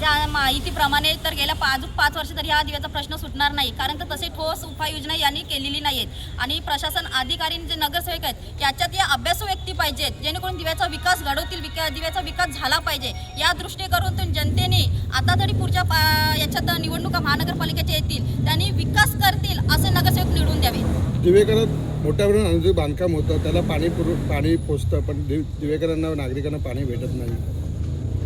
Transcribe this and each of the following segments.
माझ्या माहितीप्रमाणे तर गेल्या पाच पाच वर्ष तरी हा दिव्याचा प्रश्न सुटणार नाही. कारण तर तसे ठोस उपाययोजना यांनी केलेली नाही आहेत आणि प्रशासन अधिकारी जे नगरसेवक आहेत याच्यात या अभ्यासू व्यक्ती पाहिजेत. जेणेकरून दिव्याचा विकास घडवतील विका दिव्याचा विकास झाला पाहिजे. या दृष्टीकरून जनतेने आता तरी पुढच्या पा याच्यात निवडणुका महानगरपालिकेच्या येतील. त्यांनी विकास करतील असे नगरसेवक निवडून द्यावे दिवेकरात मोठ्या प्रमाणात बांधकाम होतं. त्याला पाणी पुरव पाणी पोचतं पण दिव दिवेकरांना नागरिकांना पाणी भेटत नाही.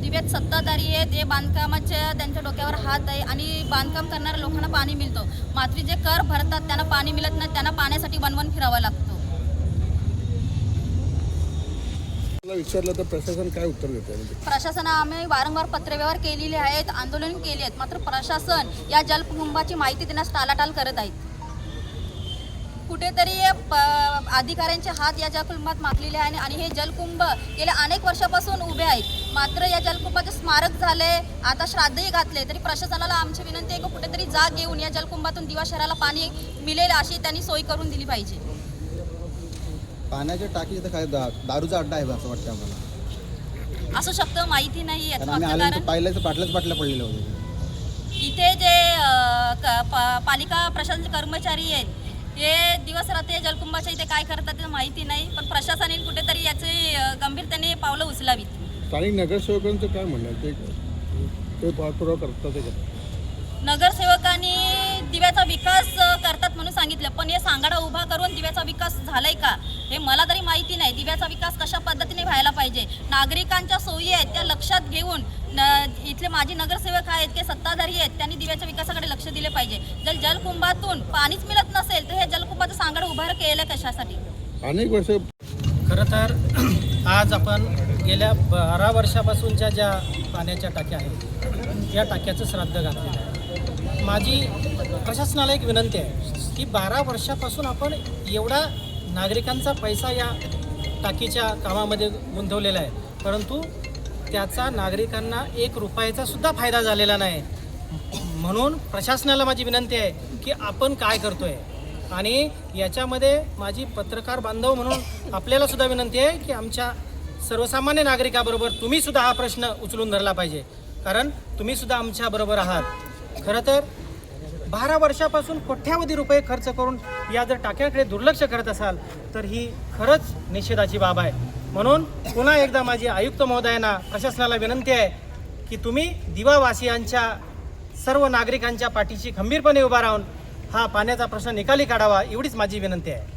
दिव्यात सत्ताधारी आहेत हे बांधकामाच्या त्यांच्या डोक्यावर हात आहे आणि बांधकाम करणाऱ्या लोकांना पाणी मिळतं. मात्र जे कर भरतात त्यांना पाणी मिळत नाही त्यांना पाण्यासाठी बनवून फिरावं लागतं. विचारलं तर प्रशासन काय उत्तर देतं म्हणजे? प्रशासना आम्ही वारंवार पत्रव्यवहार केलेले आहेत आंदोलन केली आहेत मात्र प्रशासन या जलकुंभाची माहिती देण्यास टालाटाल करत आहेत. कुठेतरी अधिकाऱ्यांचे हात या जलकुंभात माखलेले आहे आणि हे जलकुंभ गेल्या अनेक वर्षापासून उभे आहेत. मात्र या जलकुंभाचे स्मारक झाले आता श्राद्धही घातले तरी प्रशासनाला आमची विनंती आहे की कुठेतरी जाग घेऊन या जलकुंभातून दिवा शहराला पाणी मिळेल अशी त्यांनी सोय करून दिली पाहिजे. पाण्याच्या टाकी काय दारूचा अड्डा आहे असं वाटतं आम्हाला. असू शकतं माहिती नाही पाहिलं बाटल्याच बाटल्या पडलेल्या होत्या. इथे जे पालिका प्रशासनाचे कर्मचारी आहेत हे दिवस रात्री जलकुंभाच्या इथे काय करतात ते माहिती नाही पण प्रशासनाने कुठेतरी याचे गंभीरतेने पावलं उचलावीत. स्थानिक नगरसेवकांचं काय म्हणणं? ते ते पाठपुरावा करतात ते नगरसेवकांनी दिव्याचा विकास करतात म्हणून सांगितलं पण हे सांगाडा उभा करून दिव्याचा विकास झालाय का? हे मला तरी माहिती नाही. दिव्याचा विकास कशा पद्धतीने व्हायला पाहिजे? नागरिकांच्या सोयी आहेत त्या लक्षात घेऊन न इथले माजी नगरसेवक आहेत की सत्ताधारी आहेत त्यांनी दिव्याच्या विकासाकडे लक्ष दिले पाहिजे. जर जलकुंभातून पाणीच मिळत नसेल तर हे जलकुंभाचं सांगाडा उभा केलं कशासाठी? अनेक वर्ष खरं तर आज आपण गेल्या बारा वर्षापासूनच्या ज्या पाण्याच्या टाक्या आहेत या टाक्याचं श्राद्ध घातलेलं आहे. माझी प्रशासनाला एक विनंती आहे की बारा वर्षापासून आपण एवढा नागरिकांचा पैसा या टाकीच्या कामामध्ये गुंतवलेला आहे. परंतु त्याचा नागरिकांना एक रुपयाचा सुद्धा फायदा झालेला नाही. म्हणून प्रशासनाला माझी विनंती आहे की आपण काय करतोय. आणि याच्यामध्ये माझी पत्रकार बांधव म्हणून आपल्याला सुद्धा विनंती आहे की आमच्या सर्वसामान्य नागरिकाबरोबर तुम्ही सुद्धा हा प्रश्न उचलून धरला पाहिजे. कारण तुम्ही सुद्धा आमच्या बरोबर आहात. खरं तर बारा वर्षापासून कोट्यावधी रुपये खर्च करून या जर टाक्याकडे दुर्लक्ष करत असाल तर ही खरंच निषेधाची बाब आहे. म्हणून पुन्हा एकदा माझी आयुक्त महोदयांना प्रशासनाला विनंती आहे की तुम्ही दिवावासियांच्या सर्व नागरिकांच्या पाठीशी खंबीरपणे उभा राहून हा पाण्याचा प्रश्न निकाली काढावा एवढीच माझी विनंती आहे.